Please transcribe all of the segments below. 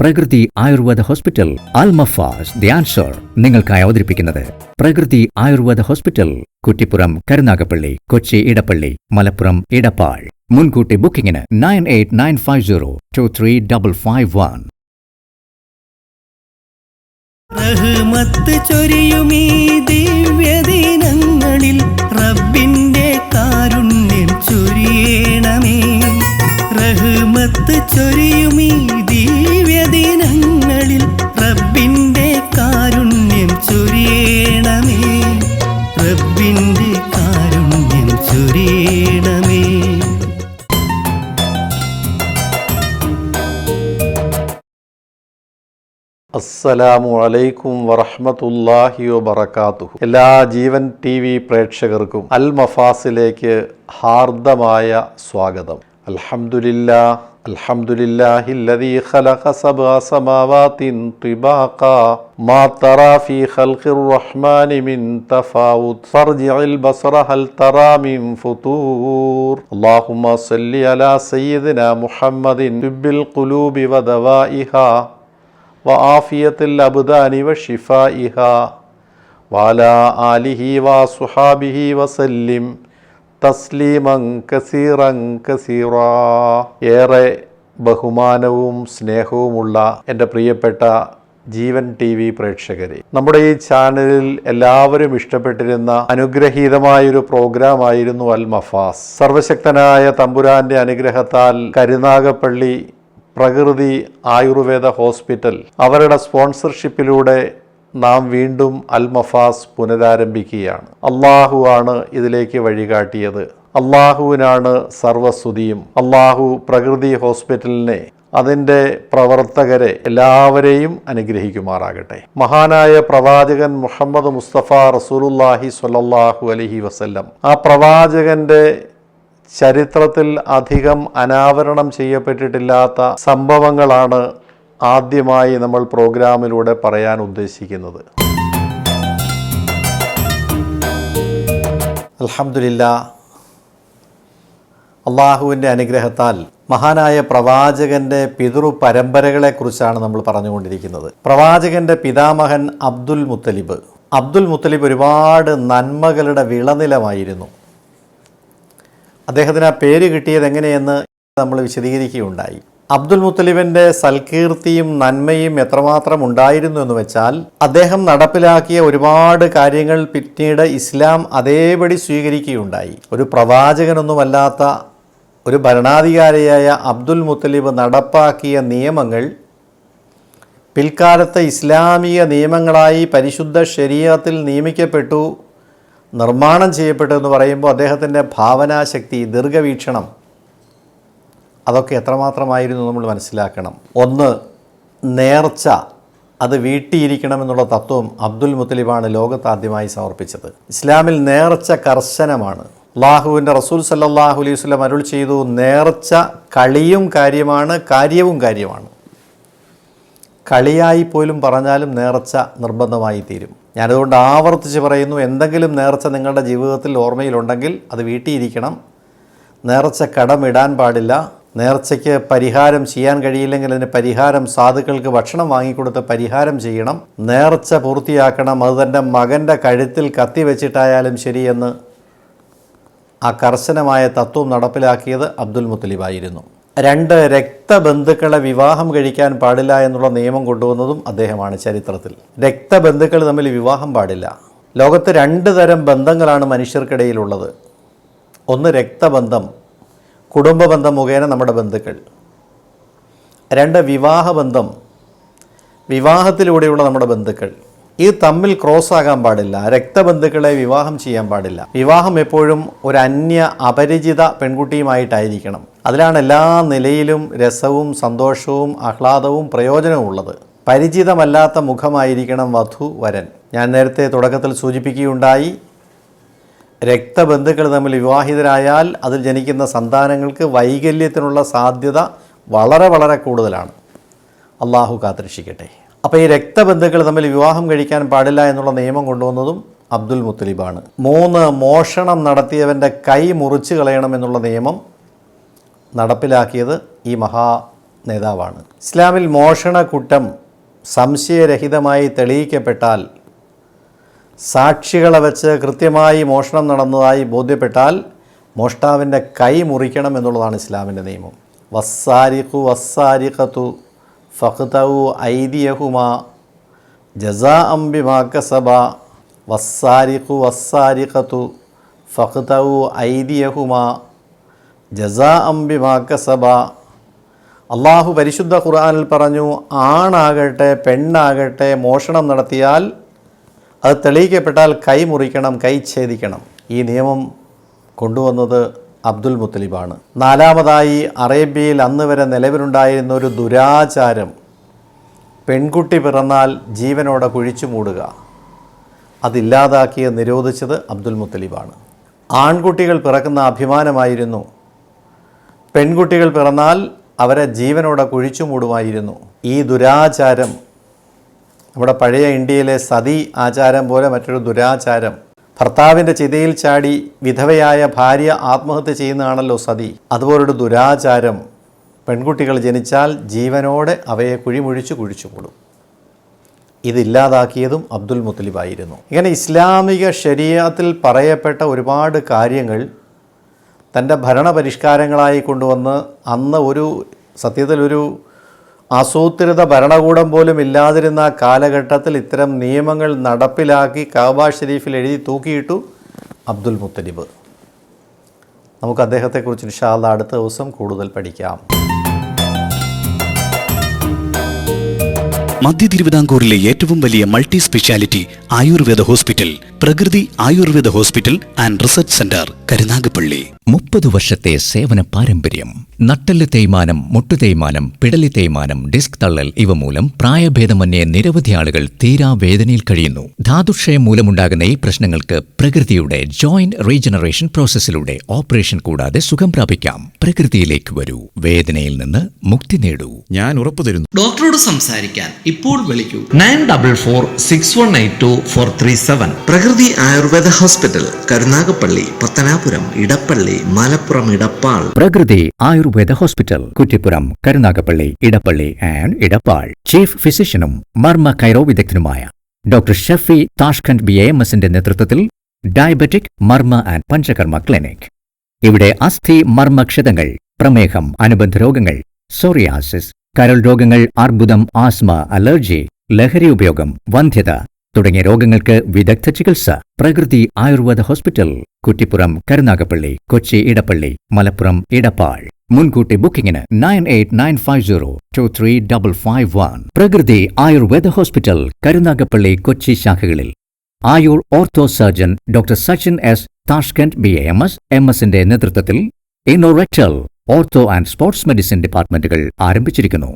പ്രകൃതി ആയുർവേദ ഹോസ്പിറ്റൽ അൽമഫാസ് the answer നിങ്ങൾക്കായി അവതരിപ്പിക്കുന്നത്. പ്രകൃതി ആയുർവേദ ഹോസ്പിറ്റൽ കുറ്റിപ്പുറം കരുനാഗപ്പള്ളി കൊച്ചി ഇടപ്പള്ളി മലപ്പുറം ഇടപ്പാൾ. മുൻകൂട്ടി ബുക്കിംഗിന് nine eight nine five zero two three double five one. റഹ്മത്ത് ചൊരിയുമീ ദിവ്യദിനങ്ങളിൽ റബ്ബിന്റെ കാരുണ്യം ചൊരിയണമേ. റഹ്മത്ത് ചൊരിയുമീ ദിവ്യദിനങ്ങളിൽ റബ്ബിന്റെ കാരുണ്യം ചൊരിയണമേ. റബ്ബിന്റെ കാരുണ്യം ചൊരിയണമേ. അസ്സലാമു അലൈക്കും വറഹ്മത്തുള്ളാഹി വബറകാതുഹു. എല്ലാ ജീവൻ ടി വി പ്രേക്ഷകർക്കും അൽ മഫാസിലേക്ക് ഹാർദമായ സ്വാഗതം. الحمد لله الذي خلق سبع سماوات طباقا ما ترى في خلق الرحمن من تفاوت فارجع البصر هل ترى من فطور اللهم صل على سيدنا محمد طب القلوب ودوائها وعافية الأبدان وشفائها وعلى آله وصحابه وسلم തസ്ലീമൻ കസീറം കസീറാ. ഏറെ ബഹുമാനവും സ്നേഹവുമുള്ള എന്റെ പ്രിയപ്പെട്ട ജീവൻ ടി വി പ്രേക്ഷകരെ നമ്മുടെ ഈ ചാനലിൽ എല്ലാവരും ഇഷ്ടപ്പെട്ടിരുന്ന അനുഗ്രഹീതമായൊരു പ്രോഗ്രാമായിരുന്നു അൽ മഫാസ്. സർവശക്തനായ തമ്പുരാന്റെ അനുഗ്രഹത്താൽ കരുനാഗപ്പള്ളി പ്രകൃതി ആയുർവേദ ഹോസ്പിറ്റൽ അവരുടെ സ്പോൺസർഷിപ്പിലൂടെ നാം വീണ്ടും അൽ മഫാസ് പുനരാരംഭിക്കുകയാണ്. അള്ളാഹു ആണ് ഇതിലേക്ക് വഴികാട്ടിയത്. അള്ളാഹുവിനാണ് സർവസ്തുതിയും. അള്ളാഹു പ്രകൃതി ഹോസ്പിറ്റലിനെ അതിന്റെ പ്രവർത്തകരെ എല്ലാവരെയും അനുഗ്രഹിക്കുമാറാകട്ടെ. മഹാനായ പ്രവാചകൻ മുഹമ്മദ് മുസ്തഫ റസൂലുല്ലാഹി സ്വല്ലാഹു അലഹി വസല്ലം ആ പ്രവാചകന്റെ ചരിത്രത്തിൽ അധികം അനാവരണം ചെയ്യപ്പെട്ടിട്ടില്ലാത്ത സംഭവങ്ങളാണ് ആദ്യമായി നമ്മൾ പ്രോഗ്രാമിലൂടെ പറയാൻ ഉദ്ദേശിക്കുന്നത്. അലഹമില്ല അള്ളാഹുവിന്റെ അനുഗ്രഹത്താൽ മഹാനായ പ്രവാചകന്റെ പിതൃ പരമ്പരകളെക്കുറിച്ചാണ് നമ്മൾ പറഞ്ഞുകൊണ്ടിരിക്കുന്നത്. പ്രവാചകന്റെ പിതാമഹൻ അബ്ദുൽ മുത്തലിബ്. അബ്ദുൽ മുത്തലിബ് ഒരുപാട് നന്മകളുടെ വിളനിലമായിരുന്നു. അദ്ദേഹത്തിന് ആ പേര് കിട്ടിയത് എങ്ങനെയെന്ന് നമ്മൾ വിശദീകരിക്കുകയുണ്ടായി. അബ്ദുൽ മുത്തലിബിന്റെ സൽകീർത്തിയും നന്മയും എത്രമാത്രം ഉണ്ടായിരുന്നു എന്ന് വെച്ചാൽ അദ്ദേഹം നടപ്പിലാക്കിയ ഒരുപാട് കാര്യങ്ങൾ പിന്നീട് ഇസ്ലാം അതേപടി സ്വീകരിക്കുകയുണ്ടായി. ഒരു പ്രവാചകനൊന്നുമല്ലാത്ത ഒരു ഭരണാധികാരിയായ അബ്ദുൽ മുത്തലിബ് നടപ്പാക്കിയ നിയമങ്ങൾ പിൽക്കാലത്തെ ഇസ്ലാമിക നിയമങ്ങളായി പരിശുദ്ധ ശരീരത്തിൽ നിയമിക്കപ്പെട്ടു നിർമ്മാണം ചെയ്യപ്പെട്ടു എന്ന് പറയുമ്പോൾ അദ്ദേഹത്തിന്റെ ഭാവനാശക്തി ദീർഘവീക്ഷണം അതൊക്കെ എത്രമാത്രമായിരുന്നു നമ്മൾ മനസ്സിലാക്കണം. ഒന്ന് നേർച്ച. അത് വീട്ടിയിരിക്കണമെന്നുള്ള തത്വം അബ്ദുൽ മുത്തലിബാണ് ലോകത്താദ്യമായി സമർപ്പിച്ചത്. ഇസ്ലാമിൽ നേർച്ച കർശനമാണ്. അള്ളാഹുവിന്റെ റസൂൽ സല്ലാഹു അലൈഹി വസ്ലം അരുൾ ചെയ്തു നേർച്ച കളിയും കാര്യമാണ് കാര്യവും കാര്യമാണ്. കളിയായി പോലും പറഞ്ഞാലും നേർച്ച നിർബന്ധമായി തീരും. ഞാനതുകൊണ്ട് ആവർത്തിച്ച് പറയുന്നു എന്തെങ്കിലും നേർച്ച നിങ്ങളുടെ ജീവിതത്തിൽ ഓർമ്മയിലുണ്ടെങ്കിൽ അത് വീട്ടിയിരിക്കണം. നേർച്ച കടമിടാൻ പാടില്ല. നേർച്ചയ്ക്ക് പരിഹാരം ചെയ്യാൻ കഴിയില്ലെങ്കിൽ അതിന് പരിഹാരം സാധുക്കൾക്ക് ഭക്ഷണം വാങ്ങിക്കൊടുത്ത് പരിഹാരം ചെയ്യണം. നേർച്ച പൂർത്തിയാക്കണം. അത് തന്റെ മകന്റെ കഴുത്തിൽ കത്തി വെച്ചിട്ടായാലും ശരിയെന്ന് ആ കർശനമായ തത്വം നടപ്പിലാക്കിയത് അബ്ദുൽ മുത്തലിബായിരുന്നു. രണ്ട് രക്തബന്ധുക്കളെ വിവാഹം കഴിക്കാൻ പാടില്ല എന്നുള്ള നിയമം കൊണ്ടുവന്നതും അദ്ദേഹമാണ് ചരിത്രത്തിൽ. രക്തബന്ധുക്കൾ തമ്മിൽ വിവാഹം പാടില്ല. ലോകത്ത് രണ്ട് തരം ബന്ധങ്ങളാണ് മനുഷ്യർക്കിടയിലുള്ളത്. ഒന്ന് രക്തബന്ധം കുടുംബബന്ധം മുഖേന നമ്മുടെ ബന്ധുക്കൾ. രണ്ട് വിവാഹബന്ധം വിവാഹത്തിലൂടെയുള്ള നമ്മുടെ ബന്ധുക്കൾ. ഇത് തമ്മിൽ ക്രോസ് ആകാൻ പാടില്ല. രക്തബന്ധുക്കളെ വിവാഹം ചെയ്യാൻ പാടില്ല. വിവാഹം എപ്പോഴും ഒരു അന്യ അപരിചിത പെൺകുട്ടിയുമായിട്ടായിരിക്കണം. അതിലാണ് എല്ലാ നിലയിലും രസവും സന്തോഷവും ആഹ്ലാദവും പ്രയോജനവും ഉള്ളത്. പരിചിതമല്ലാത്ത മുഖമായിരിക്കണം വധു വരൻ. ഞാൻ നേരത്തെ തുടക്കത്തിൽ സൂചിപ്പിക്കുകയുണ്ടായി രക്തബന്ധുക്കൾ തമ്മിൽ വിവാഹിതരായാൽ അതിൽ ജനിക്കുന്ന സന്താനങ്ങൾക്ക് വൈകല്യത്തിനുള്ള സാധ്യത വളരെ വളരെ കൂടുതലാണ്. അള്ളാഹു കാത്തിരക്ഷിക്കട്ടെ. അപ്പോൾ ഈ രക്തബന്ധുക്കൾ തമ്മിൽ വിവാഹം കഴിക്കാൻ പാടില്ല എന്നുള്ള നിയമം കൊണ്ടുവന്നതും അബ്ദുൽ മുത്തലിബാണ്. മൂന്ന് മോഷണം നടത്തിയവന്റെ കൈ മുറിച്ച് കളയണമെന്നുള്ള നിയമം നടപ്പിലാക്കിയത് ഈ മഹാ നേതാവാണ്. ഇസ്ലാമിൽ മോഷണ കുറ്റം സംശയരഹിതമായി തെളിയിക്കപ്പെട്ടാൽ സാക്ഷികളെ വെച്ച് കൃത്യമായി മോഷണം നടന്നതായി ബോധ്യപ്പെട്ടാൽ മോഷ്ടാവിന്റെ കൈ മുറിക്കണം എന്നുള്ളതാണ് ഇസ്ലാമിന്റെ നിയമം. വസ്സാരിഖു വസ്സാരിഖത്തു ഫഖ്തവു ഐദിയഹുമ ജസാ അംബിമാക്കസബ വസ്സാരിഖു വസ്സാരിഖത്തു ഫഖ്തവു ഐദിയഹുമ ജസാ അംബിമാക്കസബ അള്ളാഹു പരിശുദ്ധ ഖുർആനിൽ പറഞ്ഞു ആണാകട്ടെ പെണ്ണാകട്ടെ മോഷണം നടത്തിയാൽ അത് തെളിയിക്കപ്പെട്ടാൽ കൈ മുറിക്കണം കൈ ഛേദിക്കണം. ഈ നിയമം കൊണ്ടുവന്നത് അബ്ദുൽ മുത്തലിബാണ്. നാലാമതായി അറേബ്യയിൽ അന്ന് വരെ നിലവിലുണ്ടായിരുന്ന ഒരു ദുരാചാരം. പെൺകുട്ടി പിറന്നാൽ ജീവനോടെ കുഴിച്ചു മൂടുക. അതില്ലാതാക്കിയ നിരോധിച്ചത് അബ്ദുൽ മുത്തലിബാണ്. ആൺകുട്ടികൾ പിറക്കുന്ന അഭിമാനമായിരുന്നു. പെൺകുട്ടികൾ പിറന്നാൽ അവരെ ജീവനോടെ കുഴിച്ചു മൂടുമായിരുന്നു. ഈ ദുരാചാരം നമ്മുടെ പഴയ ഇന്ത്യയിലെ സതി ആചാരം പോലെ മറ്റൊരു ദുരാചാരം. ഭർത്താവിന്റെ ചിതയിൽ ചാടി വിധവയായ ഭാര്യ ആത്മഹത്യ ചെയ്യുന്നതാണല്ലോ സതി. അതുപോലൊരു ദുരാചാരം. പെൺകുട്ടികൾ ജനിച്ചാൽ ജീവനോടെ അവയെ കുഴിമുഴിച്ച് കുഴിച്ചു മൂടും. ഇതില്ലാതാക്കിയതും അബ്ദുൽ മുത്തലിബായിരുന്നു ഇങ്ങനെ ഇസ്ലാമിക ശരീരത്തിൽ പറയപ്പെട്ട ഒരുപാട് കാര്യങ്ങൾ തന്റെ ഭരണപരിഷ്കാരങ്ങളായി കൊണ്ടുവന്ന് അന്ന് ഒരു സത്യത്തിൽ ഒരു ആസൂത്രിത ഭരണകൂടം പോലും ഇല്ലാതിരുന്ന കാലഘട്ടത്തിൽ ഇത്തരം നിയമങ്ങൾ നടപ്പിലാക്കി കാബ ഷെരീഫിൽ എഴുതി തൂക്കിയിട്ടു അബ്ദുൽ മുത്തലിബ്. നമുക്ക് അദ്ദേഹത്തെക്കുറിച്ച് ഇൻഷാല്ല അടുത്ത ദിവസം കൂടുതൽ പഠിക്കാം. മധ്യ തിരുവിതാംകൂറിലെ ഏറ്റവും വലിയ multi speciality Ayurveda hospital Prakriti Ayurveda hospital and research centre Karunagappally. മുപ്പത് വർഷത്തെ സേവന പാരമ്പര്യം നട്ടൽ തേയ്മാനം മുട്ടു തേയ്മാനം പിടലി തേയ്മാനം ഡിസ്ക് തള്ളൽ ഇവ മൂലം പ്രായഭേദമന്യേ നിരവധി ആളുകൾ തീരാവേദനയിൽ കഴിയുന്നു. ധാതുക്ഷയം മൂലമുണ്ടാകുന്ന ഈ പ്രശ്നങ്ങൾക്ക് പ്രകൃതിയുടെ ജോയിന്റ് റീജനറേഷൻ പ്രോസസ്സിലൂടെ ഓപ്പറേഷൻ കൂടാതെ സുഖം പ്രാപിക്കാം. പ്രകൃതിയിലേക്ക് വരൂ. വേദനയിൽ നിന്ന് മുക്തി നേടൂ. ഞാൻ ഉറപ്പു തരുന്നു ഡോക്ടറോട് സംസാരിക്കാൻ ഇപ്പോൾ വിളിക്കൂ. Nine double four six one eight two four three seven. Prakriti Ayurveda hospital Karunagappally Pathanapuram Edappally Malappuram Edappal. Prakriti Ayurveda hospital Kuttippuram Karunagappally Edappally and Edappal. Chief ഫിസിഷ്യനും marma Cairo വിദഗ്ധനുമായ doctor Shafi Tashkent B M എസിന്റെ നേതൃത്വത്തിൽ diabetic marma and Panchakarma clinic. ഇവിടെ അസ്ഥി മർമ്മക്ഷതങ്ങൾ പ്രമേഹം അനുബന്ധ രോഗങ്ങൾ psoriasis കരൾ രോഗങ്ങൾ അർബുദം ആസ്മ അലർജി ലഹരി ഉപയോഗം വന്ധ്യത തുടങ്ങിയ രോഗങ്ങൾക്ക് വിദഗ്ധ ചികിത്സ. പ്രകൃതി ആയുർവേദ ഹോസ്പിറ്റൽ കുറ്റിപ്പുറം കരുനാഗപ്പള്ളി കൊച്ചി ഇടപ്പള്ളി മലപ്പുറം ഇടപ്പാൾ. മുൻകൂട്ടി ബുക്കിംഗിന് nine eight nine five zero two three double five one. Prakriti Ayurveda Hospital Karunagappally Kochi ശാഖകളിൽ. Ayur ortho surgeon doctor Sachin S Tashkent B M S M എസിന്റെ നേതൃത്വത്തിൽ anorectal ortho and sports medicine ഡിപ്പാർട്ട്മെന്റുകൾ ആരംഭിച്ചിരിക്കുന്നു.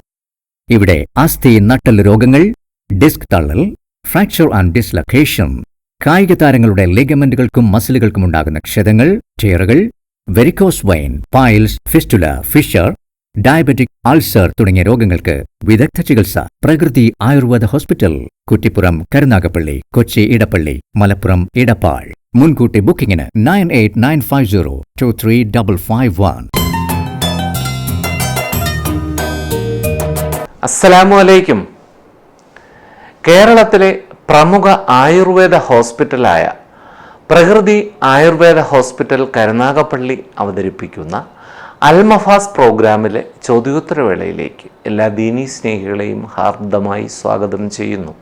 ഇവിടെ അസ്ഥി നട്ടൽ രോഗങ്ങൾ disc തള്ളൽ fracture and dislocation കായിക താരങ്ങളുടെ ലിഗമെന്റുകൾക്കും മസിലുകൾക്കും ഉണ്ടാകുന്ന ക്ഷതങ്ങൾ ടയറുകൾ varicose vein piles fistula fissure diabetic ulcer തുടങ്ങിയ രോഗങ്ങൾക്ക് വിദഗ്ധ ചികിത്സ. പ്രകൃതി ആയുർവേദ ഹോസ്പിറ്റൽ കുറ്റിപ്പുറം കരുനാഗപ്പള്ളി കൊച്ചി ഇടപ്പള്ളി മലപ്പുറം ഇടപ്പാൾ. മുൻകൂട്ടി ബുക്കിംഗിന് nine eight nine five zero two three double five one. അസ്സലാമു അലൈക്കും കേരളത്തിലെ പ്രമുഖ ആയുർവേദ ഹോസ്പിറ്റലായ പ്രകൃതി ആയുർവേദ ഹോസ്പിറ്റൽ കരുനാഗപ്പള്ളി അവതരിപ്പിക്കുന്ന അൽമഫാസ് പ്രോഗ്രാമിലെ ചോദ്യോത്തരവേളയിലേക്ക് എല്ലാ ദീനീ സ്നേഹികളെയും ഹാർദമായി സ്വാഗതം ചെയ്യുന്നു.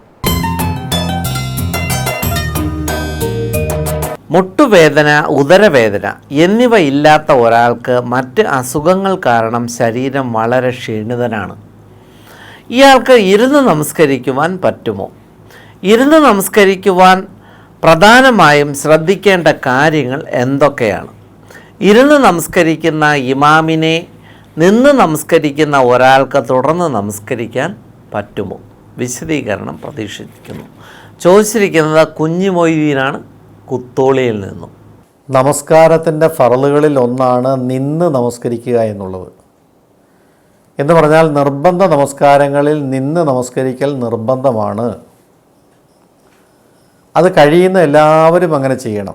മുട്ടുവേദന ഉദരവേദന എന്നിവ ഇല്ലാത്ത ഒരാൾക്ക് മറ്റ് അസുഖങ്ങൾ കാരണം ശരീരം വളരെ ക്ഷീണിതനാണ്. ഇയാൾക്ക് ഇരുന്ന് നമസ്കരിക്കുവാൻ പറ്റുമോ? ഇരുന്ന് നമസ്കരിക്കുവാൻ പ്രധാനമായും ശ്രദ്ധിക്കേണ്ട കാര്യങ്ങൾ എന്തൊക്കെയാണ്? ഇരുന്ന് നമസ്കരിക്കുന്ന ഇമാമിനെ നിന്ന് നമസ്കരിക്കുന്ന ഒരാൾക്ക് തുടർന്ന് നമസ്കരിക്കാൻ പറ്റുമോ? വിശദീകരണം പ്രതീക്ഷിക്കുന്നു. ചോദിച്ചിരിക്കുന്നത് കുഞ്ഞുമൊയ്തീനാണ് കുത്തോളിയിൽ നിന്നും. നമസ്കാരത്തിന്റെ ഫറലുകളിൽ ഒന്നാണ് നിന്ന് നമസ്കരിക്കുക എന്നുള്ളത്. എന്ന് പറഞ്ഞാൽ നിർബന്ധ നമസ്കാരങ്ങളിൽ നിന്ന് നമസ്കരിക്കൽ നിർബന്ധമാണ്. അത് കഴിയുന്ന എല്ലാവരും അങ്ങനെ ചെയ്യണം.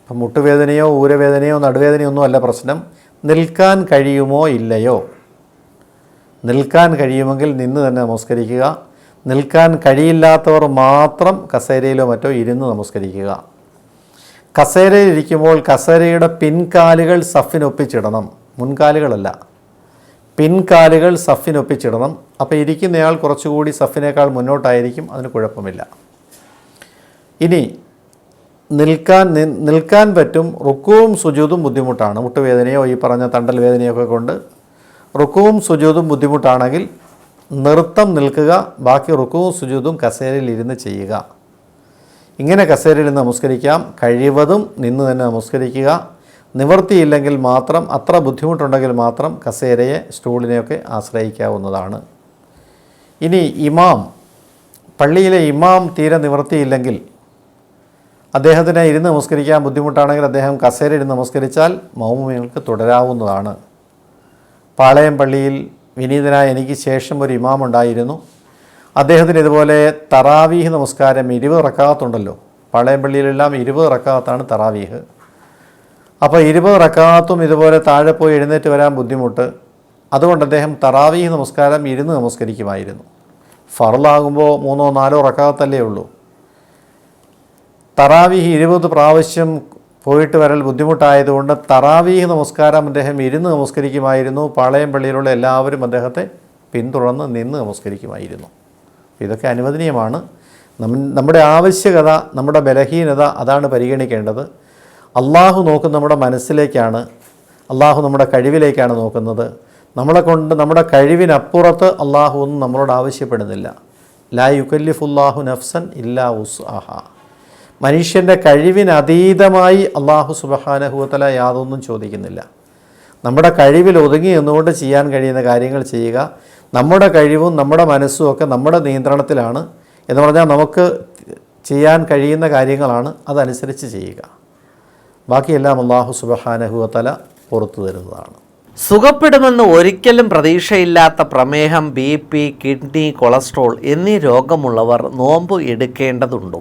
ഇപ്പം മുട്ടുവേദനയോ ഊരവേദനയോ നടുവേദനയോ ഒന്നും അല്ല പ്രശ്നം. നിൽക്കാൻ കഴിയുമോ ഇല്ലയോ? നിൽക്കാൻ കഴിയുമെങ്കിൽ നിന്ന് തന്നെ നമസ്കരിക്കുക. നിൽക്കാൻ കഴിയില്ലാത്തവർ മാത്രം കസേരയിലോ മറ്റോ ഇരുന്ന് നമസ്കരിക്കുക. കസേരയിൽ ഇരിക്കുമ്പോൾ കസേരയുടെ പിൻകാലുകൾ സഫിനൊപ്പിച്ചിടണം. മുൻകാലുകളല്ല. പിൻകാലുകൾ സഫിനൊപ്പിച്ചിടണം. അപ്പോൾ ഇരിക്കുന്നയാൾ കുറച്ചുകൂടി സഫിനേക്കാൾ മുന്നോട്ടായിരിക്കും അതിന് കുഴപ്പമില്ല. ഇനി നിൽക്കാൻ നിൽക്കാൻ പറ്റും റുക്കുവും സുജൂതും ബുദ്ധിമുട്ടാണ്. മുട്ടുവേദനയോ ഈ പറഞ്ഞ തണ്ടൽ വേദനയോ ഒക്കെ കൊണ്ട് റുക്കുവും സുജൂതും ബുദ്ധിമുട്ടാണെങ്കിൽ നൃത്തം നിൽക്കുക ബാക്കി റുക്കുവും സുജൂതും കസേരയിൽ ഇരുന്ന് ചെയ്യുക. ഇങ്ങനെ കസേരയിൽ നിന്ന് നമസ്കരിക്കാം. കഴിവതും നിന്ന് തന്നെ നമസ്കരിക്കുക. നിവൃത്തിയില്ലെങ്കിൽ മാത്രം അത്ര ബുദ്ധിമുട്ടുണ്ടെങ്കിൽ മാത്രം കസേരയെ സ്റ്റൂളിനെയൊക്കെ ആശ്രയിക്കാവുന്നതാണ്. ഇനി ഇമാം പള്ളിയിലെ ഇമാം തീരെ നിവർത്തിയില്ലെങ്കിൽ അദ്ദേഹത്തിന് ഇരുന്ന് നമസ്കരിക്കാൻ ബുദ്ധിമുട്ടാണെങ്കിൽ അദ്ദേഹം കസേര ഇരുന്ന് നമസ്കരിച്ചാൽ മൗമികൾക്ക് തുടരാവുന്നതാണ്. പാളയം പള്ളിയിൽ വിനീതനായ എനിക്ക് ശേഷം ഒരു ഇമാം ഉണ്ടായിരുന്നു. അദ്ദേഹത്തിന് ഇതുപോലെ തറാവീഹ് നമസ്കാരം ഇരുപത് റക്കാത്തുണ്ടല്ലോ. പാളയം പള്ളിയിലെല്ലാം ഇരുപത് റക്കാത്താണ് തറാവീഹ്. അപ്പോൾ ഇരുപത് റക്കാത്തും ഇതുപോലെ താഴെ പോയി എഴുന്നേറ്റ് വരാൻ ബുദ്ധിമുട്ട്. അതുകൊണ്ട് അദ്ദേഹം തറാവീഹ് നമസ്കാരം ഇരുന്ന് നമസ്കരിക്കുമായിരുന്നു. ഫറലാകുമ്പോൾ മൂന്നോ നാലോ റക്കാത്തല്ലേ ഉള്ളൂ. തറാവീഹ് ഇരുപത് പ്രാവശ്യം പോയിട്ട് വരൽ ബുദ്ധിമുട്ടായതുകൊണ്ട് തറാവീഹ് നമസ്കാരം അദ്ദേഹം ഇരുന്ന് നമസ്കരിക്കുമായിരുന്നു. പാളയം പള്ളിയിലുള്ള എല്ലാവരും അദ്ദേഹത്തെ പിന്തുടർന്ന് നിന്ന് നമസ്കരിക്കുമായിരുന്നു. ഇതൊക്കെ അനുവദനീയമാണ്. നമ്മുടെ ആവശ്യകത നമ്മുടെ ബലഹീനത അതാണ് പരിഗണിക്കേണ്ടത്. അള്ളാഹു നോക്കുന്ന നമ്മുടെ മനസ്സിലേക്കാണ് അള്ളാഹു നമ്മുടെ കഴിവിലേക്കാണ് നോക്കുന്നത്. നമ്മളെ കൊണ്ട് നമ്മുടെ കഴിവിനപ്പുറത്ത് അള്ളാഹു ഒന്നും നമ്മളോട് ആവശ്യപ്പെടുന്നില്ല. ലാ യുക്കല്ലിഫുല്ലാഹു നഫ്സൻ ഇല്ലാ ഉസ് മനുഷ്യന്റെ കഴിവിനതീതമായി അള്ളാഹു സുബഹാനഹുവത്തല യാതൊന്നും ചോദിക്കുന്നില്ല. നമ്മുടെ കഴിവിൽ ഒതുങ്ങി നിന്നുകൊണ്ട് ചെയ്യാൻ കഴിയുന്ന കാര്യങ്ങൾ ചെയ്യുക നമ്മുടെ കഴിവും നമ്മുടെ മനസ്സും ഒക്കെ നമ്മുടെ നിയന്ത്രണത്തിലാണ് എന്ന് പറഞ്ഞാൽ നമുക്ക് ചെയ്യാൻ കഴിയുന്ന കാര്യങ്ങളാണ് അതനുസരിച്ച് ചെയ്യുക. ബാക്കിയെല്ലാം അള്ളാഹു സുബഹാനഹുവത്തല പുറത്തു തരുന്നതാണ്. സുഖപ്പെടുമെന്ന് ഒരിക്കലും പ്രതീക്ഷയില്ലാത്ത പ്രമേഹം ബി പി കിഡ്നി കൊളസ്ട്രോൾ എന്നീ രോഗമുള്ളവർ നോമ്പ് എടുക്കേണ്ടതുണ്ടോ.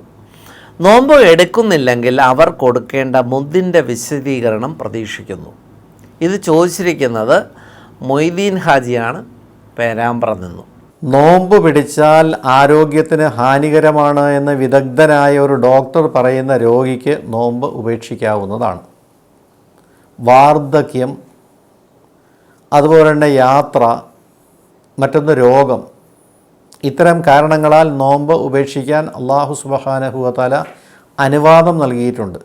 നോമ്പ് എടുക്കുന്നില്ലെങ്കിൽ അവർ കൊടുക്കേണ്ട മുദ്ദിന്റെ വിശദീകരണം പ്രതീക്ഷിക്കുന്നു. ഇത് ചോദിച്ചിരിക്കുന്നത് മൊയ്തീൻ ഹാജിയാണ് പേരാമ്പ്ര നിന്നും. നോമ്പ് പിടിച്ചാൽ ആരോഗ്യത്തിന് ഹാനികരമാണ് എന്ന് വിദഗ്ധനായ ഒരു ഡോക്ടർ പറയുന്ന രോഗിക്ക് നോമ്പ് ഉപേക്ഷിക്കാവുന്നതാണ്. വാർദ്ധക്യം അതുപോലെ തന്നെ യാത്ര മറ്റൊന്ന് രോഗം. ഇത്തരം കാരണങ്ങളാൽ നോമ്പ് ഉപേക്ഷിക്കാൻ അള്ളാഹു സുബഹാനഹുവത്താല അനുവാദം നൽകിയിട്ടുണ്ട്.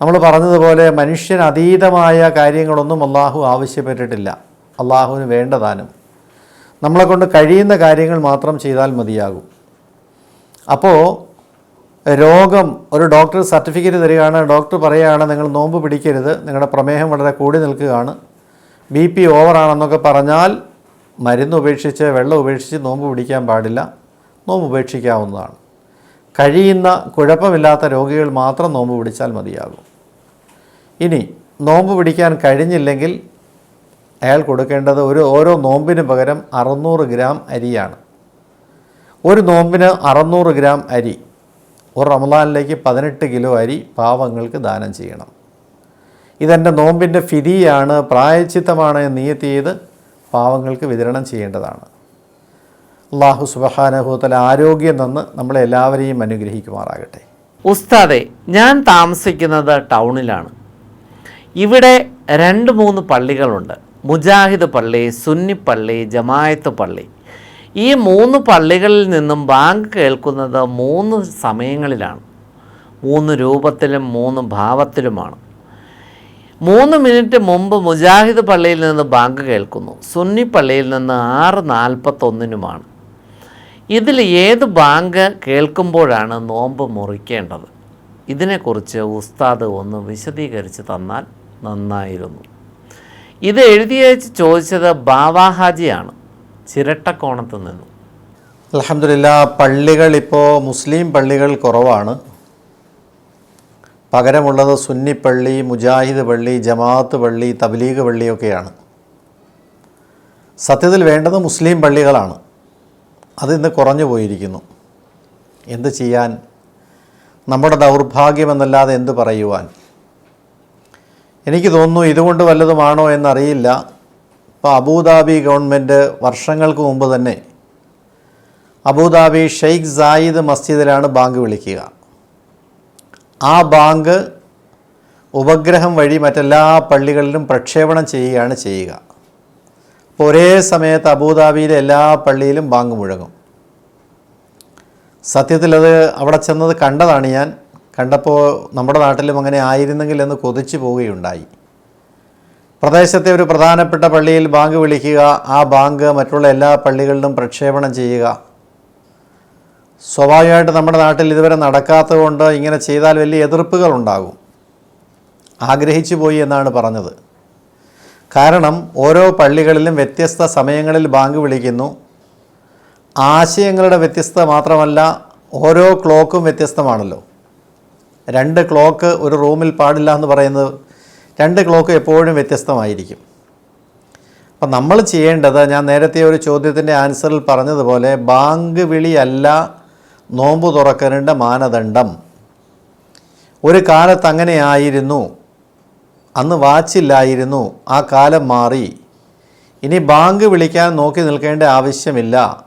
നമ്മൾ പറഞ്ഞതുപോലെ മനുഷ്യൻ അതീതമായ കാര്യങ്ങളൊന്നും അള്ളാഹു ആവശ്യപ്പെട്ടിട്ടില്ല. അള്ളാഹുവിന് വേണ്ടതാനും. നമ്മളെ കൊണ്ട് കഴിയുന്ന കാര്യങ്ങൾ മാത്രം ചെയ്താൽ മതിയാകും. അപ്പോൾ രോഗം ഒരു ഡോക്ടർ സർട്ടിഫിക്കറ്റ് തരികയാണ് ഡോക്ടർ പറയുകയാണ് നിങ്ങൾ നോമ്പ് പിടിക്കരുത് നിങ്ങളുടെ പ്രമേഹം വളരെ കൂടി നിൽക്കുകയാണ് ബി പി ഓവറാണെന്നൊക്കെ പറഞ്ഞാൽ മരുന്ന് ഉപേക്ഷിച്ച് വെള്ളം ഉപേക്ഷിച്ച് നോമ്പ് പിടിക്കാൻ പാടില്ല നോമ്പ് ഉപേക്ഷിക്കാവുന്നതാണ്. കഴിയുന്ന കുഴപ്പമില്ലാത്ത രോഗികൾ മാത്രം നോമ്പ് പിടിച്ചാൽ മതിയാകും. ഇനി നോമ്പ് പിടിക്കാൻ കഴിഞ്ഞില്ലെങ്കിൽ അയാൾ കൊടുക്കേണ്ടത് ഒരു ഓരോ നോമ്പിന് പകരം അറുന്നൂറ് ഗ്രാം അരിയാണ്. ഒരു നോമ്പിന് അറുന്നൂറ് ഗ്രാം അരി ഒരു റമദാനിലേക്ക് പതിനെട്ട് കിലോ അരി പാവങ്ങൾക്ക് ദാനം ചെയ്യണം. ഇതെന്റെ നോമ്പിന്റെ ഫിതിയാണ് പ്രായച്ചിത്തമാണ് എന്ന് ചെയ്ത് പാവങ്ങൾക്ക് വിതരണം ചെയ്യേണ്ടതാണ്. അള്ളാഹു സുബഹാനഹൂത്തല ആരോഗ്യം തന്ന് നമ്മളെ എല്ലാവരെയും അനുഗ്രഹിക്കുമാറാകട്ടെ. ഉസ്താദെ ഞാൻ താമസിക്കുന്നത് ടൗണിലാണ്. ഇവിടെ രണ്ട് മൂന്ന് പള്ളികളുണ്ട്. മുജാഹിദ് പള്ളി സുന്നി പള്ളി ജമായത്ത് പള്ളി. ഈ മൂന്ന് പള്ളികളിൽ നിന്നും ബാങ്ക് കേൾക്കുന്നത് മൂന്ന് സമയങ്ങളിലാണ്. മൂന്ന് രൂപത്തിലും മൂന്ന് ഭാവത്തിലുമാണ്. മൂന്ന് മിനിറ്റ് മുമ്പ് മുജാഹിദ് പള്ളിയിൽ നിന്ന് ബാങ്ക് കേൾക്കുന്നു. സുന്നി പള്ളിയിൽ നിന്ന് ആറ് നാൽപ്പത്തൊന്നിനുമാണ്. ഇതിൽ ഏത് ബാങ്ക് കേൾക്കുമ്പോഴാണ് നോമ്പ് മുറിക്കേണ്ടത്? ഇതിനെക്കുറിച്ച് ഉസ്താദ് ഒന്ന് വിശദീകരിച്ച് തന്നാൽ നന്നായിരുന്നു. ഇത് എഴുതിയച്ച് ചോദിച്ചത് ബാവാഹാജിയാണ് ചിരട്ട ചിരട്ടക്കോണത്ത് നിന്നും. അലഹമില്ല പള്ളികൾ ഇപ്പോൾ മുസ്ലിം പള്ളികൾ കുറവാണ്. പകരമുള്ളത് സുന്നി പള്ളി മുജാഹിദ് പള്ളി ജമാഅത്ത് പള്ളി തബ്ലീഗ് പള്ളിയൊക്കെയാണ്. സത്യത്തിൽ വേണ്ടത് മുസ്ലിം പള്ളികളാണ്. അത് ഇന്ന് കുറഞ്ഞു പോയിരിക്കുന്നു. എന്ത് ചെയ്യാൻ? നമ്മുടെ ദൗർഭാഗ്യമെന്നല്ലാതെ എന്ത് പറയുവാൻ? എനിക്ക് തോന്നുന്നു ഇതുകൊണ്ട് വല്ലതുമാണോ എന്നറിയില്ല. ഇപ്പോൾ അബുദാബി ഗവൺമെന്റ് വർഷങ്ങൾക്ക് മുമ്പ് തന്നെ അബുദാബി ഷെയ്ഖ് സായിദ് മസ്ജിദിലാണ് ബാങ്ക് വിളിക്കുക. ആ ബാങ്ക് ഉപഗ്രഹം വഴി മറ്റെല്ലാ പള്ളികളിലും പ്രക്ഷേപണം ചെയ്യുകയാണ് ചെയ്യുക. അപ്പോൾ ഒരേ സമയത്ത് അബുദാബിയിലെ എല്ലാ പള്ളിയിലും ബാങ്ക് മുഴങ്ങും. സത്യത്തിൽ അത് അവിടെ ചെന്നത് കണ്ടതാണ് ഞാൻ. കണ്ടപ്പോൾ നമ്മുടെ നാട്ടിലും അങ്ങനെ ആയിരുന്നെങ്കിൽ എന്ന് കൊതിച്ചു പോവുകയുണ്ടായി. പ്രദേശത്തെ ഒരു പ്രധാനപ്പെട്ട പള്ളിയിൽ ബാങ്ക് വിളിക്കുക ആ ബാങ്ക് മറ്റുള്ള എല്ലാ പള്ളികളിലും പ്രക്ഷേപണം ചെയ്യുക. സ്വാഭാവികമായിട്ട് നമ്മുടെ നാട്ടിൽ ഇതുവരെ നടക്കാത്തതുകൊണ്ട് ഇങ്ങനെ ചെയ്താൽ വലിയ എതിർപ്പുകൾ ഉണ്ടാകും. ആഗ്രഹിച്ചു പോയി എന്നാണ് പറഞ്ഞത്. കാരണം ഓരോ പള്ളികളിലും വ്യത്യസ്ത സമയങ്ങളിൽ ബാങ്ക് വിളിക്കുന്നു. ആശയങ്ങളുടെ വ്യത്യസ്തത മാത്രമല്ല ഓരോ ക്ലോക്കും വ്യത്യസ്തമാണല്ലോ. രണ്ട് ക്ലോക്ക് ഒരു റൂമിൽ പാടില്ല എന്ന് പറയുന്നത് രണ്ട് ക്ലോക്ക് എപ്പോഴും വ്യത്യസ്തമായിരിക്കും. അപ്പം നമ്മൾ ചെയ്യേണ്ടത് ഞാൻ നേരത്തെ ഒരു ചോദ്യത്തിന്റെ ആൻസറിൽ പറഞ്ഞതുപോലെ ബാങ്ക് വിളിയല്ല നോമ്പ് തുറക്കലിന്റെ മാനദണ്ഡം. ഒരു കാലത്ത് അങ്ങനെയായിരുന്നു. അന്ന് വാച്ചില്ലായിരുന്നു. ആ കാലം മാറി. ഇനി ബാങ്ക് വിളിക്കാൻ നോക്കി നിൽക്കേണ്ട ആവശ്യമില്ല.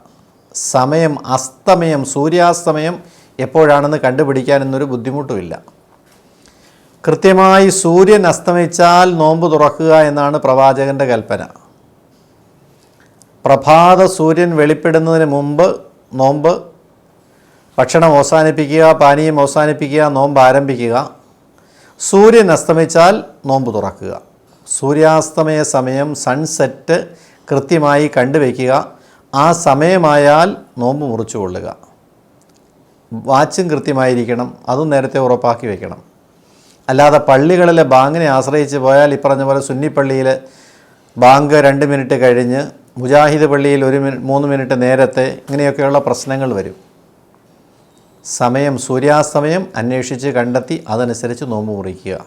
സമയം അസ്തമയം സൂര്യാസ്തമയം എപ്പോഴാണെന്ന് കണ്ടുപിടിക്കാൻ എന്നൊരു ബുദ്ധിമുട്ടുമില്ല. കൃത്യമായി സൂര്യൻ അസ്തമിച്ചാൽ നോമ്പ് തുറക്കുക എന്നാണ് പ്രവാചകന്റെ കൽപ്പന. പ്രഭാത സൂര്യൻ വെളിപ്പെടുന്നതിന് മുമ്പ് നോമ്പ് ഭക്ഷണം അവസാനിപ്പിക്കുക പാനീയം അവസാനിപ്പിക്കുക നോമ്പ് ആരംഭിക്കുക. സൂര്യൻ അസ്തമിച്ചാൽ നോമ്പ് തുറക്കുക. സൂര്യാസ്തമയ സമയം സൺസെറ്റ് കൃത്യമായി കണ്ടുവയ്ക്കുക. ആ സമയമായാൽ നോമ്പ് മുറിച്ചു കൊള്ളുക വാച്ചും കൃത്യമായിരിക്കണം. അതും നേരത്തെ ഉറപ്പാക്കി വെക്കണം. അല്ലാതെ പള്ളികളിലെ ബാങ്കിനെ ആശ്രയിച്ച് പോയാൽ ഈ പറഞ്ഞ പോലെ സുന്നിപ്പള്ളിയിൽ ബാങ്ക് രണ്ട് മിനിറ്റ് കഴിഞ്ഞ് മുജാഹിദ് പള്ളിയിൽ ഒരു മിനി മൂന്ന് മിനിറ്റ് നേരത്തെ ഇങ്ങനെയൊക്കെയുള്ള പ്രശ്നങ്ങൾ വരും. സമയം സൂര്യാസ്തമയം അന്വേഷിച്ച് കണ്ടെത്തി അതനുസരിച്ച് നോമ്പ് മുറിക്കുക.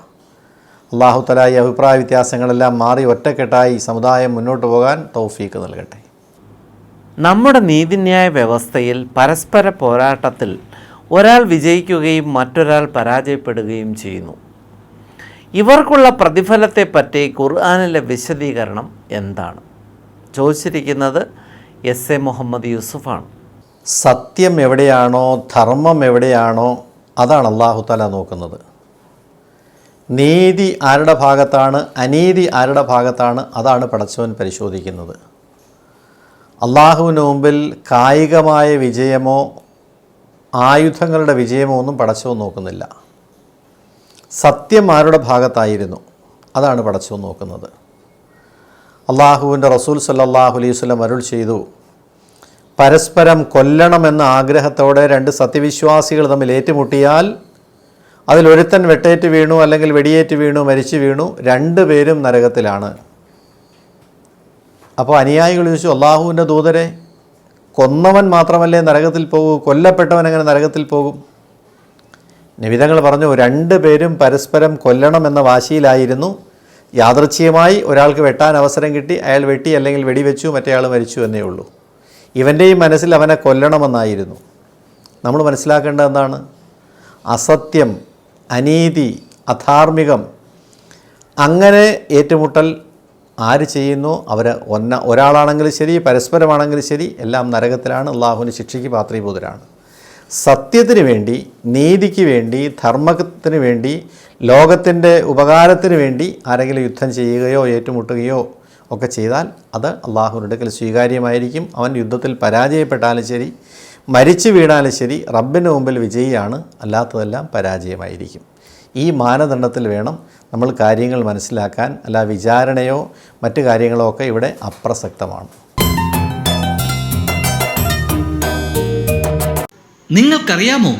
അള്ളാഹു തല ഈ അഭിപ്രായ വ്യത്യാസങ്ങളെല്ലാം മാറി ഒറ്റക്കെട്ടായി സമുദായം മുന്നോട്ട് പോകാൻ തൗഫീക്ക് നൽകട്ടെ. നമ്മുടെ നീതിന്യായ വ്യവസ്ഥയിൽ പരസ്പര പോരാട്ടത്തിൽ ഒരാൾ വിജയിക്കുകയും മറ്റൊരാൾ പരാജയപ്പെടുകയും ചെയ്യുന്നു. ഇവർക്കുള്ള പ്രതിഫലത്തെപ്പറ്റി ഖുർആാനിലെ വിശദീകരണം എന്താണ്? ചോദിച്ചിരിക്കുന്നത് എസ് എ മുഹമ്മദ് യൂസുഫാണ്. സത്യം എവിടെയാണോ ധർമ്മം എവിടെയാണോ അതാണ് അള്ളാഹു തല നോക്കുന്നത്. നീതി ആരുടെ ഭാഗത്താണ് അനീതി ആരുടെ ഭാഗത്താണ് അതാണ് പടച്ചവൻ പരിശോധിക്കുന്നത്. അള്ളാഹുവിന് മുമ്പിൽ കായികമായ വിജയമോ ആയുധങ്ങളുടെ വിജയമോ ഒന്നും പടച്ചവൻ നോക്കുന്നില്ല. സത്യം ആരുടെ ഭാഗത്തായിരുന്നു? അതാണ് പടച്ചവൻ നോക്കുന്നത്. അള്ളാഹുവിന്റെ റസൂൽ സല്ലാഹു അലൈഹി വസല്ലം അരുൾ ചെയ്തു പരസ്പരം കൊല്ലണമെന്ന ആഗ്രഹത്തോടെ രണ്ട് സത്യവിശ്വാസികൾ തമ്മിൽ ഏറ്റുമുട്ടിയാൽ അതിലൊരുത്തൻ വെട്ടേറ്റ് വീണു അല്ലെങ്കിൽ വെടിയേറ്റ് വീണു മരിച്ചു വീണു രണ്ടുപേരും നരകത്തിലാണ്. അപ്പോൾ അനുയായികൾ ചോദിച്ചു അള്ളാഹുവിന്റെ ദൂതരെ കൊന്നവൻ മാത്രമല്ലേ നരകത്തിൽ പോകൂ കൊല്ലപ്പെട്ടവൻ എങ്ങനെ നരകത്തിൽ പോകും? നിവിധങ്ങൾ പറഞ്ഞു രണ്ട് പേരും പരസ്പരം കൊല്ലണം എന്ന വാശിയിലായിരുന്നു. യാദൃച്ഛികമായി ഒരാൾക്ക് വെട്ടാൻ അവസരം കിട്ടി അയാൾ വെട്ടി അല്ലെങ്കിൽ വെടിവെച്ചു മറ്റേയാൾ മരിച്ചു എന്നേ ഉള്ളൂ. ഇവന്റെയും മനസ്സിൽ അവനെ കൊല്ലണമെന്നായിരുന്നു. നമ്മൾ മനസ്സിലാക്കേണ്ടത് എന്താണ്? അസത്യം അനീതി അധാർമികം അങ്ങനെ ഏറ്റുമുട്ടൽ ആര് ചെയ്യുന്നു? അവർ ഒന്ന ഒരാളാണെങ്കിലും ശരി പരസ്പരമാണെങ്കിലും ശരി എല്ലാം നരകത്തിലാണ് അള്ളാഹുവിന് ശിക്ഷയ്ക്ക് പാത്രീഭൂതരാണ്. സത്യത്തിന് വേണ്ടി നീതിക്ക് വേണ്ടി ധർമ്മത്തിന് വേണ്ടി ലോകത്തിന്റെ ഉപകാരത്തിന് വേണ്ടി ആരെങ്കിലും യുദ്ധം ചെയ്യുകയോ ഏറ്റുമുട്ടുകയോ ഒക്കെ ചെയ്താൽ അത് അള്ളാഹുവിന്റെ അടുക്കൽ സ്വീകാര്യമായിരിക്കും. അവൻ യുദ്ധത്തിൽ പരാജയപ്പെട്ടാലും ശരി മരിച്ചു വീണാലും ശരി റബ്ബിന് മുമ്പിൽ വിജയിയാണ് അല്ലാത്തതെല്ലാം പരാജയമായിരിക്കും. ഈ മാനദണ്ഡത്തിൽ വേണം നമ്മൾ കാര്യങ്ങൾ മനസ്സിലാക്കാൻ അല്ല വിചാരണയോ മറ്റു കാര്യങ്ങളോ ഒക്കെ ഇവിടെ അപ്രസക്തമാണ്. നിങ്ങൾക്കറിയാമോ?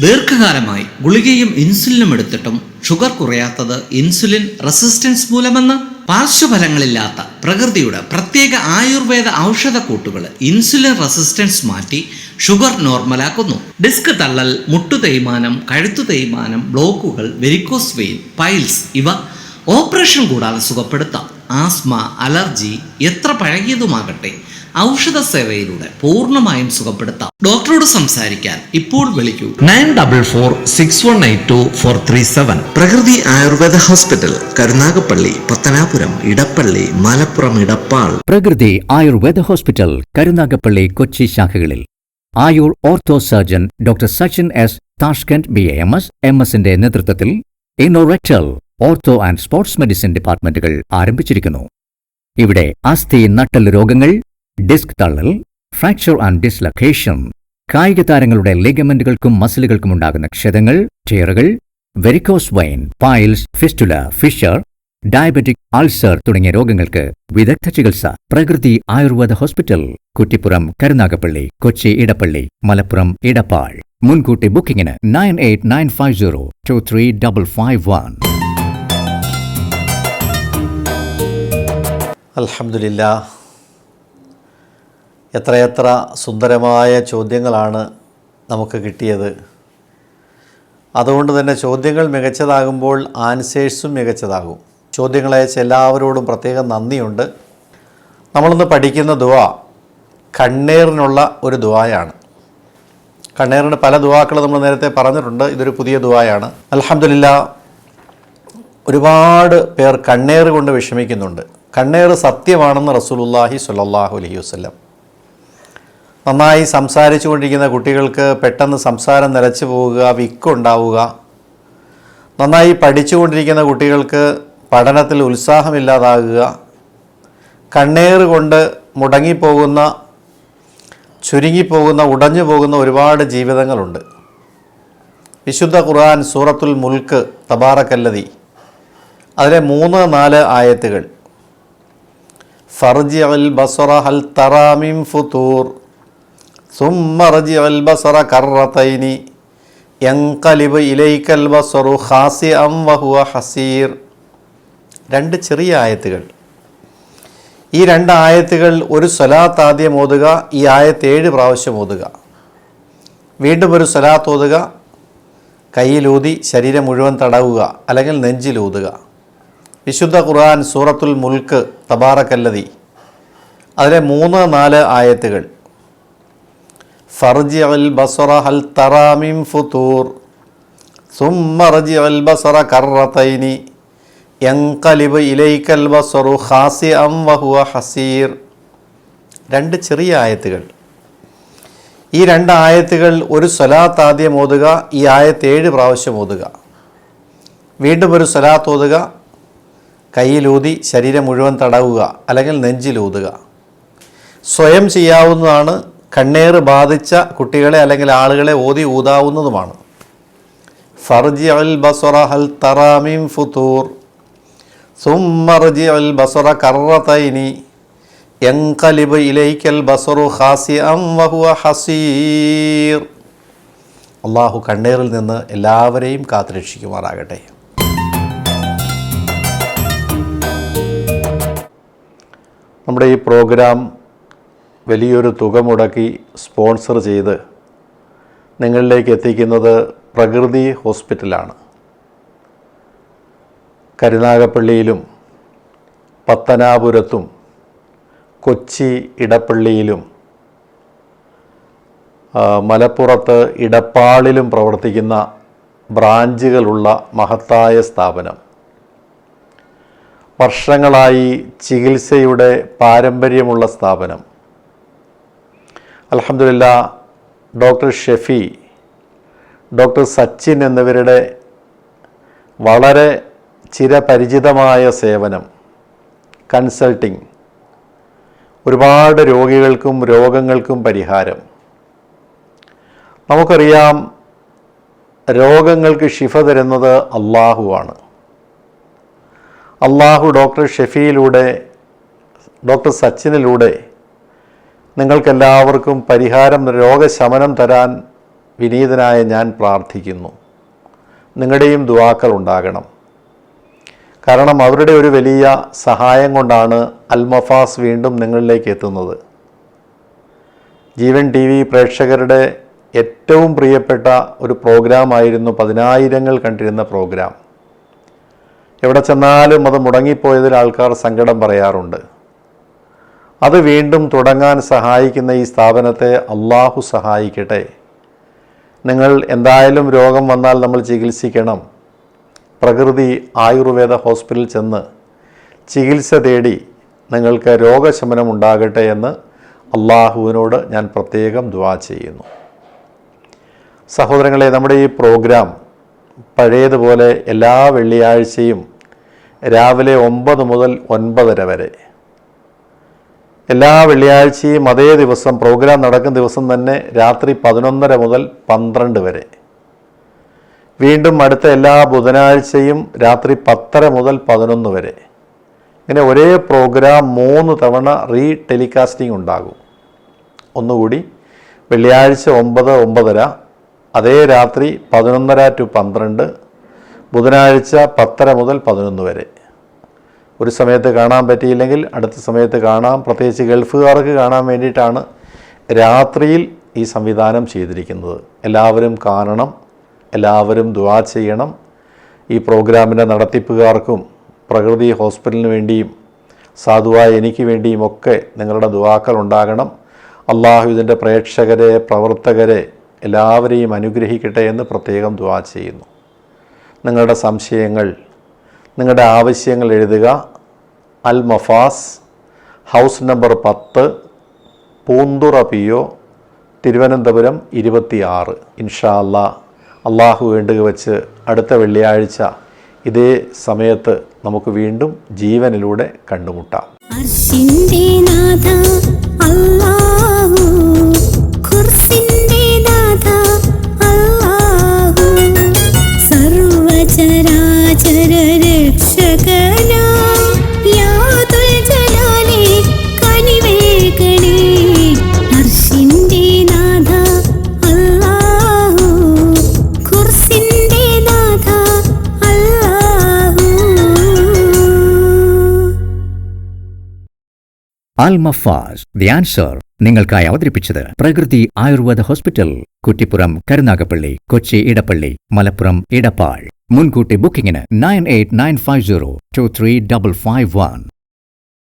ദീർഘകാലമായി ഗുളികയും ഇൻസുലിനും എടുത്തിട്ടും ഷുഗർ കുറയാത്തത് ഇൻസുലിൻ റെസിസ്റ്റൻസ് മൂലമെന്ന്? പാർശ്വഫലങ്ങളില്ലാത്ത പ്രകൃതിയുടെ പ്രത്യേക ആയുർവേദ ഔഷധക്കൂട്ടുകൾ ഇൻസുലിൻ റെസിസ്റ്റൻസ് മാറ്റി ഷുഗർ നോർമലാക്കുന്നു. ഡിസ്ക് തള്ളൽ മുട്ടു തേയ്മാനം കഴുത്തു തേയ്മാനം ബ്ലോക്കുകൾ വെരിക്കോസ് വെയിൻ പൈൽസ് ഇവ ഓപ്പറേഷൻ കൂടാതെ സുഖപ്പെടുത്താം. ആസ്മ അലർജി എത്ര പഴകിയതുമാകട്ടെ ഔഷധ സേവയിലൂടെ പൂർണമായും സുഖപ്പെടുത്താം. ഡോക്ടറോട് സംസാരിക്കാൻ ഇപ്പോൾ വിളിക്കൂ. Nine double four six one eight two four three seven. Prakriti Ayurveda Hospital Karunagappally Pathanapuram Edappally Malappuram Edappal. Prakriti Ayurveda Hospital Karunagappally Kochi ശാഖകളിൽ. Ayur ortho surgeon doctor Sachin S Tashkent B M S M എസിന്റെ നേതൃത്വത്തിൽ anorectal ortho and sports medicine ഡിപ്പാർട്ട്മെന്റുകൾ ആരംഭിച്ചിരിക്കുന്നു. ഇവിടെ അസ്ഥി നട്ടൽ രോഗങ്ങൾ disc തള്ളൽ fracture and dislocation കായിക താരങ്ങളുടെ ലിഗമെന്റുകൾക്കും മസിലുകൾക്കും ഉണ്ടാകുന്ന ക്ഷതങ്ങൾ ടേറുകൾ varicose vein piles fistula fissure diabetic ulcer തുടങ്ങിയ രോഗങ്ങൾക്ക് വിദഗ്ധ ചികിത്സ പ്രകൃതി ആയുർവേദ ഹോസ്പിറ്റൽ കുറ്റിപ്പുറം കരുനാഗപ്പള്ളി കൊച്ചി ഇടപ്പള്ളി മലപ്പുറം ഇടപ്പാൾ. മുൻകൂട്ടി ബുക്കിംഗിന് nine eight nine five zero two three double five one. അൽഹംദുലില്ല എത്രയെത്ര സുന്ദരമായ ചോദ്യങ്ങളാണ് നമുക്ക് കിട്ടിയത്. അതുകൊണ്ട് തന്നെ ചോദ്യങ്ങൾ മികച്ചതാകുമ്പോൾ ആൻസേഴ്സും മികച്ചതാകും. ചോദ്യങ്ങളയച്ച എല്ലാവരോടും പ്രത്യേകം നന്ദിയുണ്ട്. നമ്മളിന്ന് പഠിക്കുന്ന ദുവ കണ്ണീറിനുള്ള ഒരു ദുവായാണ് കണ്ണീറിന് പല ദുവാക്കൾ നമ്മൾ നേരത്തെ പറഞ്ഞിട്ടുണ്ട്. ഇതൊരു പുതിയ ദുവായാണ് അലഹമില്ല ഒരുപാട് പേർ കണ്ണേറ് കൊണ്ട് വിഷമിക്കുന്നുണ്ട്. കണ്ണേറ് സത്യമാണെന്ന് റസൂലുള്ളാഹി സുല്ലാഹു അലഹി വസല്ലം. നന്നായി സംസാരിച്ചു കൊണ്ടിരിക്കുന്ന കുട്ടികൾക്ക് പെട്ടെന്ന് സംസാരം നിലച്ചു പോവുക വിക്കുണ്ടാവുക നന്നായി പഠിച്ചുകൊണ്ടിരിക്കുന്ന കുട്ടികൾക്ക് പഠനത്തിൽ ഉത്സാഹമില്ലാതാകുക. കണ്ണേറ് കൊണ്ട് മുടങ്ങിപ്പോകുന്ന ചുരുങ്ങിപ്പോകുന്ന ഉടഞ്ഞു പോകുന്ന ഒരുപാട് ജീവിതങ്ങളുണ്ട്. വിശുദ്ധ ഖുർആൻ സൂറത്തുൽ മുൽക്ക് തബാറക്കല്ലതി അതിലെ മൂന്ന് നാല് ആയത്തുകൾ. ഫർജി അൽ ബസറ ഹൽ തറാമിം ഫുതൂർ. രണ്ട് ചെറിയ ആയത്തുകൾ. ഈ രണ്ട് ആയത്തുകൾ ഒരു സ്വലാത്ത് ആദ്യം ഓതുക ഈ ആയത്ത് ഏഴ് പ്രാവശ്യം ഓതുക. വീണ്ടും ഒരു സ്വലാത്ത് ഓതുക കയ്യിലൂതി ശരീരം മുഴുവൻ തടവുക അല്ലെങ്കിൽ നെഞ്ചിലൂതുക വിശുദ്ധ ഖുർആൻ സൂറത്തുൽ മുൽക്ക് തബാറക്കല്ലതി അതിലെ മൂന്ന് നാല് ആയത്തുകൾ. ഫർജി അൽ ബസറ ഹൽ അൽ ബസറ ബസറു ഹസീർ. രണ്ട് ചെറിയ ആയത്തുകൾ. ഈ രണ്ട് ആയത്തുകൾ ഒരു സ്വലാത്ത് ആദ്യം ഓതുക ഈ ആയത്ത് ഏഴ് പ്രാവശ്യം ഓതുക. വീണ്ടും ഒരു സ്വലാത്ത് ഓതുക കയ്യിലൂതി ശരീരം മുഴുവൻ തടവുക അല്ലെങ്കിൽ നെഞ്ചിലൂതുക സ്വയം ചെയ്യാവുന്നതാണ് കണ്ണേറ് ബാധിച്ച കുട്ടികളെ അല്ലെങ്കിൽ ആളുകളെ ഓതി ഊതാവുന്നതുമാണ്. ഫർജി അൽ ബസറ ഹൽ തറാമിം ഫുതൂർ. സുമ്മർജി അൽ ബസറ കറത്തൈനി എങ്കലിബ് ഇലൈക്കൽ ബസറു ഹാസി അം വഹുവ ഹസീർ. അള്ളാഹു കണ്ണീറിൽ നിന്ന് എല്ലാവരെയും കാത്തുരക്ഷിക്കുമാറാകട്ടെ. നമ്മുടെ ഈ പ്രോഗ്രാം വലിയൊരു തുക മുടക്കി സ്പോൺസർ ചെയ്ത് നിങ്ങളിലേക്ക് എത്തിക്കുന്നത് പ്രകൃതി ഹോസ്പിറ്റലാണ്. കരുനാഗപ്പള്ളിയിലും പത്തനാപുരത്തും കൊച്ചി ഇടപ്പള്ളിയിലും മലപ്പുറത്ത് ഇടപ്പാളിലും പ്രവർത്തിക്കുന്ന ബ്രാഞ്ചുകളുള്ള മഹത്തായ സ്ഥാപനം. വർഷങ്ങളായി ചികിത്സയുടെ പാരമ്പര്യമുള്ള സ്ഥാപനം. അലഹമില്ല ഡോക്ടർ ഷെഫി ഡോക്ടർ സച്ചിൻ എന്നിവരുടെ വളരെ ചിരപരിചിതമായ സേവനം കൺസൾട്ടിങ് ഒരുപാട് രോഗികൾക്കും രോഗങ്ങൾക്കും പരിഹാരം. നമുക്കറിയാം രോഗങ്ങൾക്ക് ശിഫ തരുന്നത് അള്ളാഹുവാണ് അള്ളാഹു ഡോക്ടർ ഷെഫിയിലൂടെ ഡോക്ടർ സച്ചിനിലൂടെ നിങ്ങൾക്കെല്ലാവർക്കും പരിഹാരം രോഗശമനം തരാൻ വിനീതനായ ഞാൻ പ്രാർത്ഥിക്കുന്നു. നിങ്ങളുടെയും ദുവാക്കൾ ഉണ്ടാകണം. കാരണം അവരുടെ ഒരു വലിയ സഹായം കൊണ്ടാണ് അൽമഫാസ് വീണ്ടും നിങ്ങളിലേക്ക് എത്തുന്നത്. ജീവൻ ടി വി പ്രേക്ഷകരുടെ ഏറ്റവും പ്രിയപ്പെട്ട ഒരു പ്രോഗ്രാമായിരുന്നു പതിനായിരങ്ങൾ കണ്ടിരുന്ന പ്രോഗ്രാം. എവിടെ ചെന്നാലും അത് മുടങ്ങിപ്പോയതിൽ ആൾക്കാർ സങ്കടം പറയാറുണ്ട്. അത് വീണ്ടും തുടങ്ങാൻ സഹായിക്കുന്ന ഈ സ്ഥാപനത്തെ അള്ളാഹു സഹായിക്കട്ടെ. നിങ്ങൾ എന്തായാലും രോഗം വന്നാൽ നമ്മൾ ചികിത്സിക്കണം. പ്രകൃതി ആയുർവേദ ഹോസ്പിറ്റലിൽ ചെന്ന് ചികിത്സ തേടി നിങ്ങൾക്ക് രോഗശമനം ഉണ്ടാകട്ടെ എന്ന് അള്ളാഹുവിനോട് ഞാൻ പ്രത്യേകം ദുവാ ചെയ്യുന്നു. സഹോദരങ്ങളെ നമ്മുടെ ഈ പ്രോഗ്രാം പഴയതുപോലെ എല്ലാ വെള്ളിയാഴ്ചയും രാവിലെ ഒമ്പത് മുതൽ ഒൻപതര വരെ എല്ലാ വെള്ളിയാഴ്ചയും അതേ ദിവസം പ്രോഗ്രാം നടക്കുന്ന ദിവസം തന്നെ രാത്രി പതിനൊന്നര മുതൽ പന്ത്രണ്ട് വരെ. വീണ്ടും അടുത്ത എല്ലാ ബുധനാഴ്ചയും രാത്രി പത്തര മുതൽ പതിനൊന്ന് വരെ. ഇങ്ങനെ ഒരേ പ്രോഗ്രാം മൂന്ന് തവണ റീ ടെലികാസ്റ്റിംഗ് ഉണ്ടാകും. ഒന്നുകൂടി വെള്ളിയാഴ്ച ഒമ്പത് ഒമ്പതര അതേ രാത്രി പതിനൊന്നര ടു പന്ത്രണ്ട് ബുധനാഴ്ച പത്തര മുതൽ പതിനൊന്ന് വരെ. ഒരു സമയത്ത് കാണാൻ പറ്റിയില്ലെങ്കിൽ അടുത്ത സമയത്ത് കാണാം. പ്രത്യേകിച്ച് ഗൾഫുകാർക്ക് കാണാൻ വേണ്ടിയിട്ടാണ് രാത്രിയിൽ ഈ സംവിധാനം ചെയ്തിരിക്കുന്നത്. എല്ലാവരും കാണണം എല്ലാവരും ദുവാ ചെയ്യണം. ഈ പ്രോഗ്രാമിന്റെ നടത്തിപ്പുകാർക്കും പ്രകൃതി ഹോസ്പിറ്റലിന് വേണ്ടിയും സാധുവായ എനിക്ക് വേണ്ടിയും ഒക്കെ നിങ്ങളുടെ ദുവാക്കൾ ഉണ്ടാകണം. അള്ളാഹു ഇതിന്റെ പ്രേക്ഷകരെ പ്രവർത്തകരെ എല്ലാവരെയും അനുഗ്രഹിക്കട്ടെ എന്ന് പ്രത്യേകം ദുവാ ചെയ്യുന്നു. നിങ്ങളുടെ സംശയങ്ങൾ നിങ്ങളുടെ ആവശ്യങ്ങൾ എഴുതുക. അൽ മഫാസ് ഹൗസ് നമ്പർ പത്ത് പൂന്തുറ പി ഒ തിരുവനന്തപുരം ഇരുപത്തിയാറ്. ഇൻഷാ അല്ലാ അള്ളാഹു വേണ്ടുക വെച്ച് അടുത്ത വെള്ളിയാഴ്ച ഇതേ സമയത്ത് നമുക്ക് വീണ്ടും ജീവനിലൂടെ കണ്ടുമുട്ടാം. ചരാചര രക്ഷകനാ അൽ മഫാസ് ദി ആൻസർ നിങ്ങൾക്കായി അവതരിപ്പിച്ചത് പ്രകൃതി ആയുർവേദ ഹോസ്പിറ്റൽ കുറ്റിപ്പുറം കരുനാഗപ്പള്ളി കൊച്ചി ഇടപ്പള്ളി മലപ്പുറം ഇടപ്പാൾ. മുൻകൂട്ടി ബുക്കിംഗിന് nine eight nine five zero two three double five one